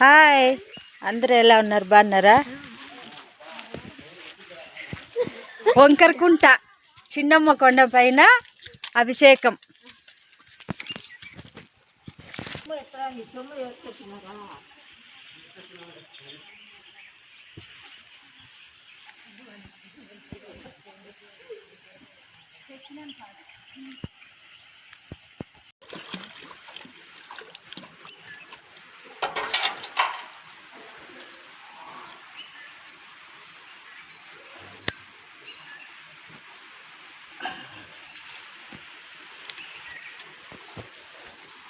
Hi. అందరూ ఎలా ఉన్నారు? బాగున్నారా? వంకరకుంట చిన్నమ్మ కొండ పైన అభిషేకం.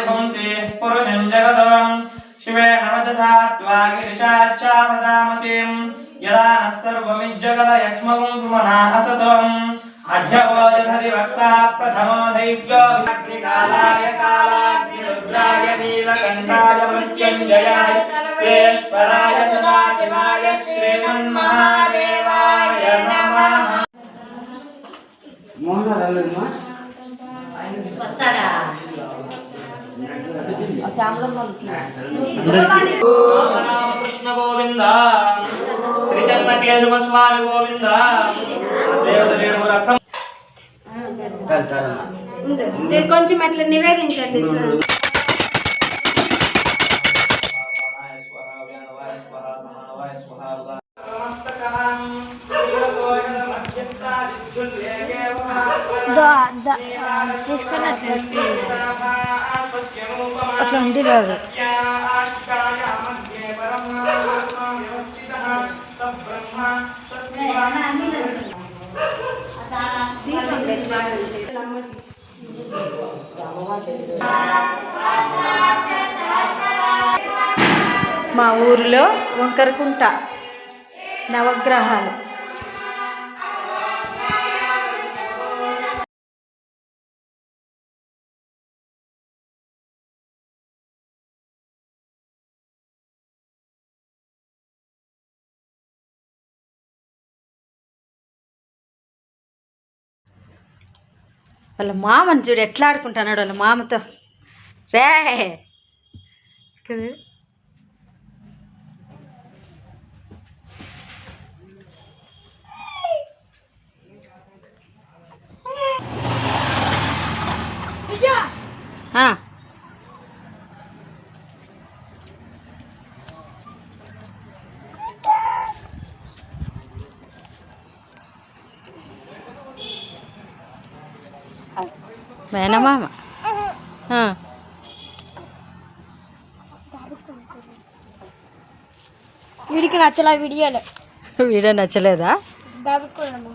पुंसि पुरुषं जगदम् शिवेन वचसा त्वा गिरिशाच्चावदामसिम् यदा नः सर्वमिज्जगद यक्ष्मगुं सुमना असतम् अध्यवोजधरि वक्ता प्रथमो दैव्यो विषग्निकालाय कालाग्निरुद्राय नीलकण्ठाय मृत्युञ्जयाय वेश्वराय सदाशिवाय श्रीमन्महादेवाय नमः రామకృష్ణ గోవింద శ్రీ స్వామి గోవింద దేవతలేడు కొంచెం అట్లా నివేదించండి సార్. అట్లా అట్లా ఉండి రాదు మా ఊరిలో వంకరకుంట నవగ్రహాలు. వాళ్ళ మామని చూడు ఎట్లా ఆడుకుంటున్నాడు వాళ్ళ మామతో. రే! కదా. ఆ. మేనమామ ఆ. వీడికి నచ్చల వీడియోలో వీడియో నచ్చలేదా దాబుకోండి